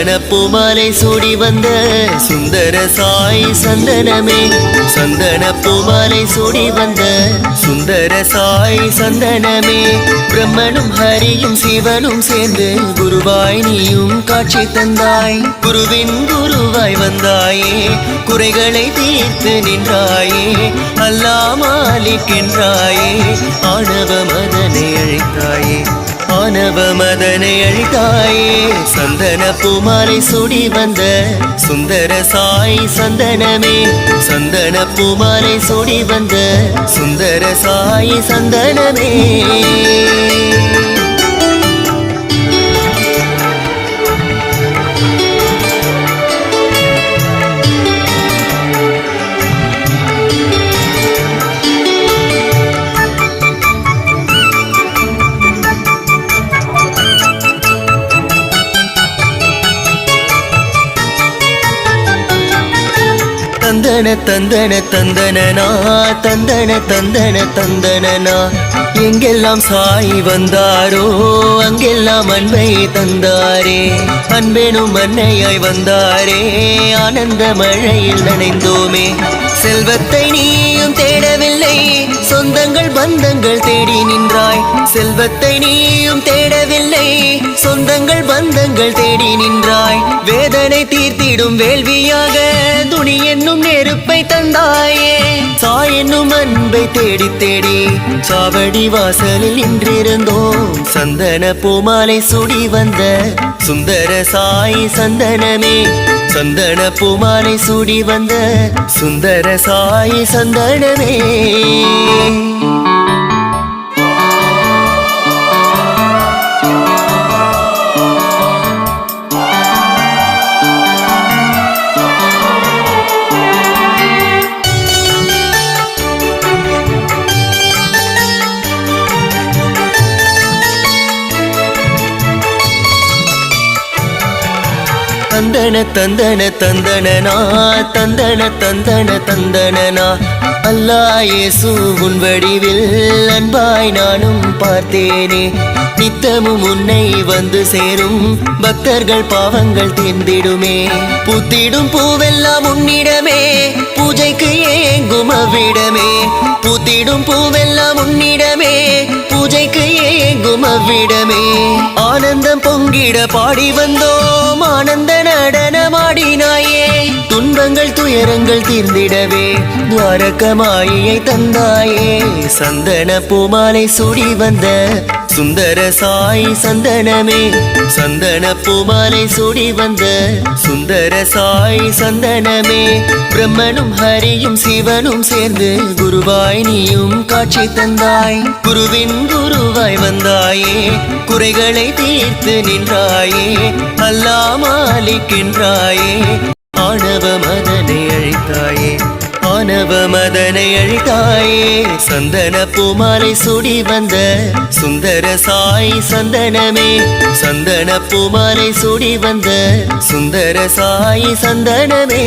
சந்தன மாலை சூடி வந்த சுந்தர சாய் சந்தனமே. சந்தன மாலை சூடி வந்த சுந்தர சாய் சந்தனமே. பிரம்மனும் ஹரியும் சிவனும் சேர்ந்து குருவாய் நீயும் காட்சி தந்தாய். குருவின் குருவாய் வந்தாயே குறைகளை தீர்த்து நின்றாயே அல்லா மாலிக் என்றாயே ஆணவ மதனை அழைத்தாயே. ஆனவ மதனை அழித்தாயே சந்தன பூமாலை சுடி வந்த சுந்தர சாய் சந்தனமே. சந்தன பூமாலை சுடி வந்த சுந்தர சாய் சந்தனமே. தந்தன தந்தன தந்தனனா தந்தன தந்தன தந்தனனா எங்கெல்லாம் சாய் வந்தாரோ அங்கெல்லாம் அன்பை தந்தாரே. அன்பேனும் அன்னையாய் வந்தாரே ஆனந்த மழையில் நனைந்தோமே. செல்வத்தை நீயும் தேடவில்லை சொந்தங்கள் பந்தங்கள் தேடி நின்றாய். செல்வத்தை நீயும் தேடவில்லை சொந்தங்கள் பந்தங்கள் தேடி நின்றாய். வேதனை தீர்த்திடும் வேள்வியாக துணி என்னும் நெருப்பை தந்தாயே. சாய் என்னும் அன்பை தேடி தேடி சாவடி வாசலில் நின்றிருந்தோம். சந்தன பூமாலை சுடி வந்த சுந்தர சாய் சந்தனமே. சந்தன பூமாலை சுடி வந்த சுந்தர சாய் சந்தனமே. தந்தன தந்தன தந்தனா தந்தன தந்தன தந்தனனா? அல்லா இயேசு உன் வடிவில் அன்பாய் நானும் பார்த்தேனே. நித்தமும் உன்னை வந்து சேரும். பக்தர்கள் பாவங்கள் தீர்ந்திடுமே. புத்திடும் பூவெல்லாம் உன்னிடமே. பூஜைக்கு ஏங்கும் அவ்விடமே புத்திடும் பூவெல்லாம் விடமே. ஆனந்தம் பொங்கிட பாடி வந்தோம். ஆனந்த நடனமாடினாய். துன்பங்கள் துயரங்கள் தீர்ந்திடவே. துவாரகமாயை தந்தாயே. சந்தன பூமாலை சுடி வந்த சுந்தர சாய் சந்தனமே. சந்தன பூமாலை சுடி வந்த சுந்தர சாய் சந்தனமே. பிரம்மனும் ஹரியும் சிவனும் சேர்ந்து குருவாய் நீயும் காட்சி தந்தாய். குருவின் குருவாய் வந்தாயே. குறைகளை தீர்த்து நின்றாயே. அல்லாமலிக்கின்றாயே ஆணவ மதனை அழித்தாயே ஆணவ மதனை அழித்தாயே சந்தன பூமாலை சுடி வந்த சுந்தர சாய் சந்தனமே சந்தன பூமாலை சுடி வந்த சுந்தர சாய் சந்தனமே.